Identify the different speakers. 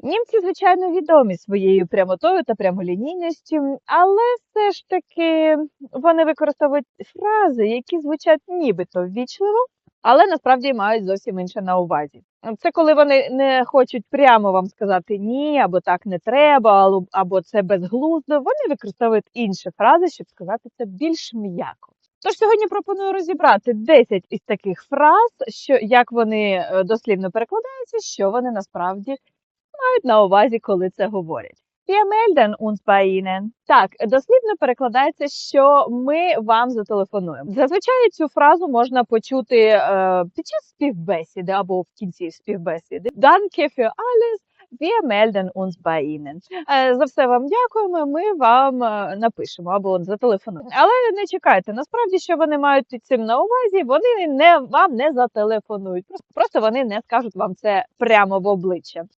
Speaker 1: Німці, звичайно, відомі своєю прямотою та прямолінійністю, але все ж таки вони використовують фрази, які звучать нібито ввічливо, але насправді мають зовсім інше на увазі. Це коли вони не хочуть прямо вам сказати ні, або так не треба, або- це безглуздо. Вони використовують інші фрази, щоб сказати це більш м'яко. Тож сьогодні пропоную розібрати 10 із таких фраз, що як вони е, дослівно перекладаються, що вони насправді мають на увазі, коли це говорять. Melden uns. Так, дослівно перекладається, що ми вам зателефонуємо. Зазвичай цю фразу можна почути е, під час співбесіди або в кінці співбесіди. Danke für alles. Wir. Е, За все вам дякуємо. Ми вам е, напишемо або зателефонуємо. Але не чекайте. Насправді, що вони мають під цим на увазі, вони не вам не зателефонують. Просто вони не скажуть вам це прямо в обличчя.